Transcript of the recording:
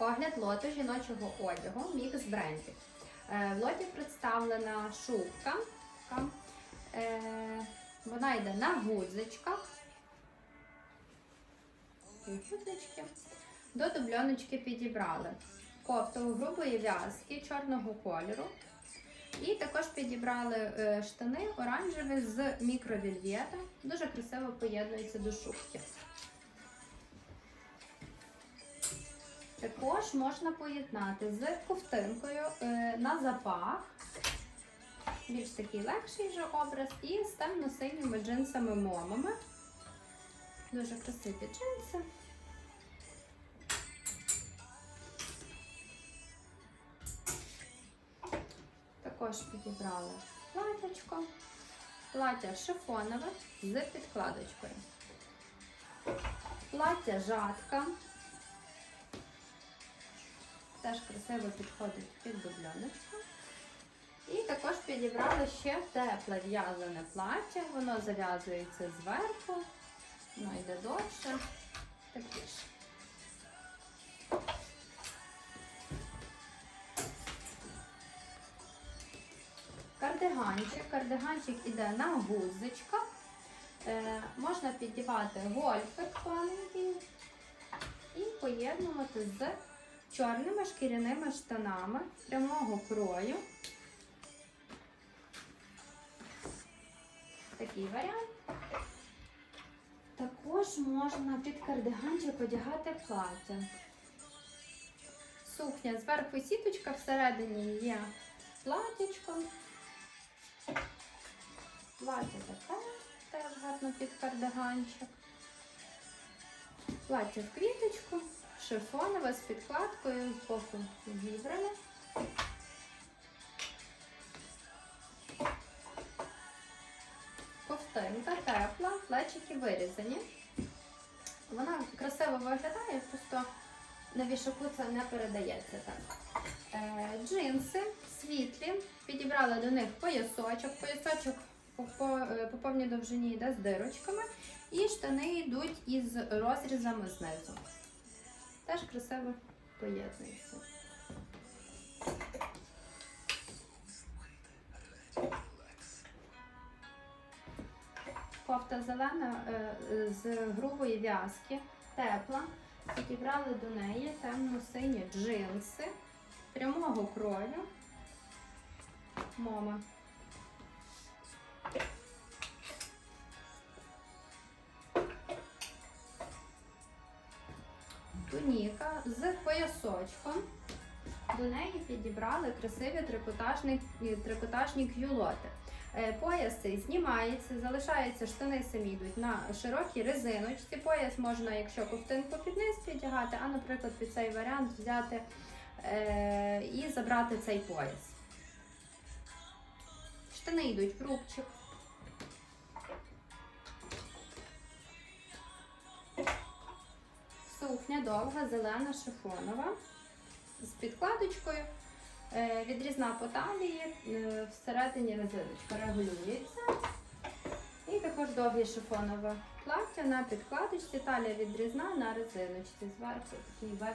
Огляд лоту жіночого одягу мікс брендів. Е, В лоті представлена шубка. Е, Вона йде на гудзичках. До дубльоночки підібрали кофту грубої в'язки чорного кольору. І також підібрали е, штани оранжеві з мікровільвєта. Дуже красиво поєднуються до шубки. Також можна поєднати з ковтинкою е, на запах. Більш такий легший вже образ, і з темно-синіми джинсами момами. Дуже красиві джинси. Також підібрали платячко. Плаття шифонове з підкладочкою. Плаття жатка. Теж красиво підходить під дубльоночку. І також підібрали ще тепле в'язане плаття. Воно зав'язується зверху, воно йде довше, тепліше. Кардиганчик. Кардиганчик іде на гузичках. Е, можна піддівати гольфик тоненький і поєднувати з чорними шкіряними штанами прямого крою. Такий варіант. Також можна під кардиганчик одягати плаття. Сукня зверху сіточка, всередині є платічко. Плаття таке, теж гарно під кардиганчик. Плаття в квіточку, шифонове з підкладкою, з боку зібране. Ковтинка тепла, плечики вирізані. Вона красиво виглядає, просто на вішаку це не передається так. Е, джинси світлі, підібрали до них поясочок. Поясочок по, по, е, по повній довжині йде з дирочками. І штани йдуть із розрізами знизу. Теж красиво поєднується. Кофта зелена е, е, з грубої в'язки, тепла. Підібрали до неї темно-сині джинси прямого крою. Мома. Туніка з поясочком. До неї підібрали красиві трикотажні, трикотажні кюлоти. Цей знімається, залишаються штани самі йдуть на широкій резиночці. Пояс можна, якщо ковтинку під низ підтягати, а, наприклад, під цей варіант взяти е, і забрати цей пояс. Штани йдуть в рубчик. Сукня довга, зелена, шифонова з підкладочкою. Е, Відрізна по талії, е, всередині резиночка регулюється. І також довге шифонове плаття на підкладочці, талія відрізна на резиночці. Зверху такий веб.